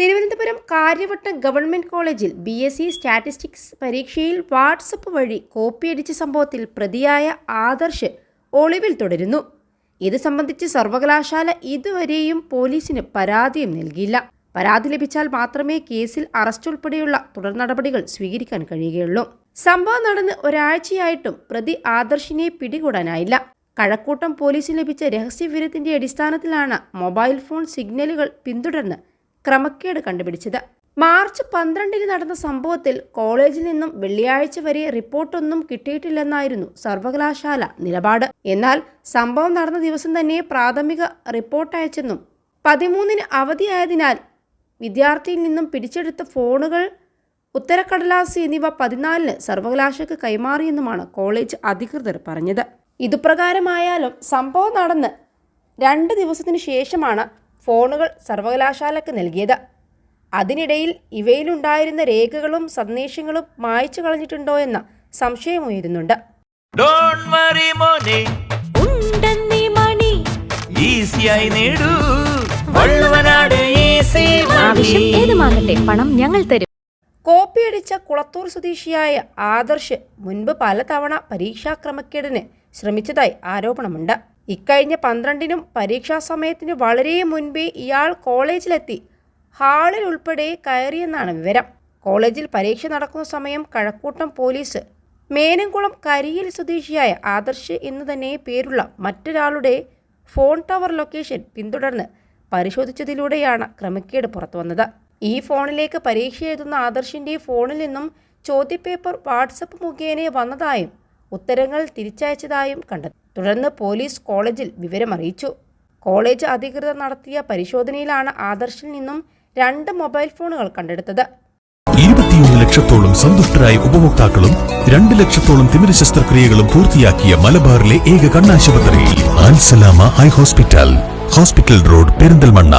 Thiruvananthapuram Kariavattom government കോളേജിൽ B S C statistics പരീക്ഷയിൽ WhatsApp വഴി കോപ്പിയടിച്ച സംഭവത്തിൽ പ്രതിയായ ആദർശ് ഒളിവിൽ തുടരുന്നു. ഇത് സംബന്ധിച്ച് സർവകലാശാല ഇതുവരെയും പോലീസിന് പരാതിയും നൽകിയില്ല. പരാതി ലഭിച്ചാൽ മാത്രമേ കേസിൽ അറസ്റ്റ് ഉൾപ്പെടെയുള്ള തുടർ നടപടികൾ സ്വീകരിക്കാൻ കഴിയുകയുള്ളൂ. സംഭവം നടന്ന് ഒരാഴ്ചയായിട്ടും പ്രതി ആദർശിനെ പിടികൂടാനായില്ല. കഴക്കൂട്ടം പോലീസിന് ലഭിച്ച രഹസ്യവിവരത്തിന്റെ അടിസ്ഥാനത്തിലാണ് മൊബൈൽ ഫോൺ സിഗ്നലുകൾ പിന്തുടർന്ന് ക്രമക്കേട് കണ്ടുപിടിച്ചത്. മാർച്ച് പന്ത്രണ്ടിന് നടന്ന സംഭവത്തിൽ കോളേജിൽ നിന്നും വെള്ളിയാഴ്ച വരെ റിപ്പോർട്ടൊന്നും കിട്ടിയിട്ടില്ലെന്നായിരുന്നു സർവകലാശാല നിലപാട്. എന്നാൽ സംഭവം നടന്ന ദിവസം തന്നെ പ്രാഥമിക റിപ്പോർട്ട് അയച്ചെന്നും പതിമൂന്നിന് അവധിയായതിനാൽ വിദ്യാർത്ഥിയിൽ നിന്നും പിടിച്ചെടുത്ത ഫോണുകൾ ഉത്തരക്കടലാസ് എന്നിവ പതിനാലിന് സർവകലാശാലയ്ക്ക് കൈമാറിയെന്നുമാണ് കോളേജ് അധികൃതർ പറഞ്ഞത്. ഇതുപ്രകാരമായാലും സംഭവം നടന്ന് രണ്ട് ദിവസത്തിനു ശേഷമാണ് ഫോണുകൾ സർവകലാശാലയ്ക്ക് നൽകിയത്. അതിനിടയിൽ ഇവയിലുണ്ടായിരുന്ന രേഖകളും സന്ദേശങ്ങളും മായ്ച്ചു കളഞ്ഞിട്ടുണ്ടോ എന്ന സംശയമുയരുന്നുണ്ട് ഡോണ്ട് വറി മോനെ. ഉണ്ടെന്നീ മണി. ഈസിയായി നേടൂ. വള്ളുവനാട് ഈസി ആവശ്യം ഏതുമാകട്ടെ പണം ഞങ്ങൾ തരും. കോപ്പിയടിച്ച കുളത്തൂർ സ്വദേശിയായ ആദർശ് മുൻപ് പലതവണ പരീക്ഷാ ക്രമക്കേടിന് ശ്രമിച്ചതായി ആരോപണമുണ്ട്. ഇക്കഴിഞ്ഞ പന്ത്രണ്ടിനും പരീക്ഷാ സമയത്തിന് വളരെ മുൻപേ ഇയാൾ കോളേജിലെത്തി. ഹാളിൽ ഉൾപ്പെടെ കയറിയെന്നാണ് വിവരം. കോളേജിൽ പരീക്ഷ നടക്കുന്ന സമയം കഴക്കൂട്ടം പോലീസ്. മേനംകുളം കരിയിൽ സ്വദേശിയായ ആദർശ് എന്ന് തന്നെ പേരുള്ള മറ്റൊരാളുടെ ഫോൺ ടവർ ലൊക്കേഷൻ പിന്തുടർന്ന് പരിശോധിച്ചതിലൂടെയാണ് ക്രമക്കേട് പുറത്തുവന്നത് ഈ ഫോണിലേക്ക് പരീക്ഷ എഴുതുന്ന ആദർശിന്റെ ഫോണിൽ നിന്നും ചോദ്യപേപ്പർ വാട്സപ്പ് മുഖേന വന്നതായും ഉത്തരങ്ങൾ തിരിച്ചയച്ചതായും കണ്ടെത്തി. തുടർന്ന് പോലീസ് കോളേജിൽ വിവരമറിയിച്ചു. കോളേജ് അധികൃതർ നടത്തിയ പരിശോധനയിലാണ് ആദർശിൽ നിന്നും രണ്ട് മൊബൈൽ ഫോണുകൾ കണ്ടെടുത്തത്. ഇരുപത്തിയൊന്ന് ലക്ഷത്തോളം സന്തുഷ്ടരായ ഉപഭോക്താക്കളും രണ്ട് ലക്ഷത്തോളം തിമിര ശസ്ത്രക്രിയകളും പൂർത്തിയാക്കിയ മലബാറിലെ ഏക കണ്ണാശുപത്രി Al Salama eye hospital hospital road Perinthalmanna.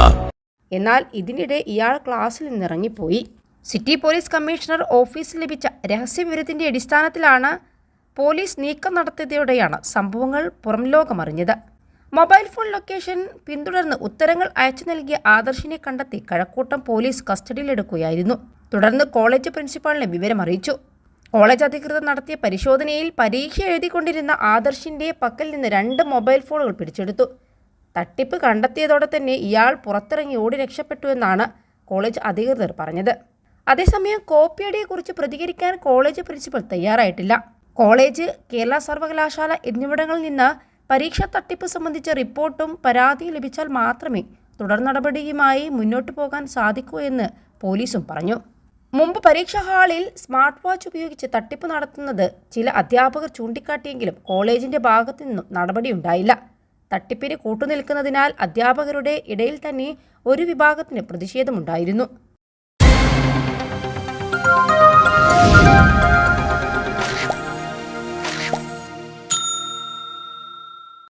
എന്നാൽ ഇതിനിടെ ഇയാൾ ക്ലാസ്സിൽ നിന്നിറങ്ങിപ്പോയി. സിറ്റി പോലീസ് കമ്മീഷണർ ഓഫീസിൽ ലഭിച്ച രഹസ്യവിവരത്തിന്റെ അടിസ്ഥാനത്തിലാണ് പോലീസ് നീക്കം നടത്തിയതോടെയാണ് സംഭവങ്ങൾ പുറം ലോകമറിഞ്ഞത് മൊബൈൽ ഫോൺ ലൊക്കേഷൻ പിന്തുടർന്ന് ഉത്തരങ്ങൾ അയച്ചു നൽകിയ ആദർശിനെ കണ്ടെത്തി കഴക്കൂട്ടം പോലീസ് കസ്റ്റഡിയിലെടുക്കുകയായിരുന്നു. തുടർന്ന് കോളേജ് പ്രിൻസിപ്പാളിനെ വിവരമറിയിച്ചു. കോളേജ് അധികൃതർ നടത്തിയ പരിശോധനയിൽ പരീക്ഷ എഴുതിക്കൊണ്ടിരുന്ന ആദർശിന്റെ പക്കൽ നിന്ന് രണ്ട് മൊബൈൽ ഫോണുകൾ പിടിച്ചെടുത്തു. തട്ടിപ്പ് കണ്ടെത്തിയതോടെ തന്നെ ഇയാൾ പുറത്തിറങ്ങി ഓടി രക്ഷപ്പെട്ടു എന്നാണ് കോളേജ് അധികൃതർ പറഞ്ഞത്. അതേസമയം കോപ്പിയടിയെക്കുറിച്ച് പ്രതികരിക്കാൻ കോളേജ് പ്രിൻസിപ്പൽ തയ്യാറായിട്ടില്ല. കോളേജ് കേരള സർവകലാശാല എന്നിവിടങ്ങളിൽ നിന്ന് പരീക്ഷാ തട്ടിപ്പ് സംബന്ധിച്ച റിപ്പോർട്ടും പരാതി ലഭിച്ചാൽ മാത്രമേ തുടർ നടപടിയുമായി മുന്നോട്ടു പോകാൻ സാധിക്കൂ എന്ന് പോലീസും പറഞ്ഞു. മുമ്പ് പരീക്ഷാ ഹാളിൽ സ്മാർട്ട് വാച്ച് ഉപയോഗിച്ച് തട്ടിപ്പ് നടത്തുന്നത് ചില അധ്യാപകർ ചൂണ്ടിക്കാട്ടിയെങ്കിലും കോളേജിന്റെ ഭാഗത്തു നിന്നും നടപടിയുണ്ടായില്ല. തട്ടിപ്പിന് കൂട്ടുനിൽക്കുന്നതിനാൽ അധ്യാപകരുടെ ഇടയിൽ തന്നെ ഒരു വിഭാഗത്തിന് പ്രതിഷേധമുണ്ടായിരുന്നു.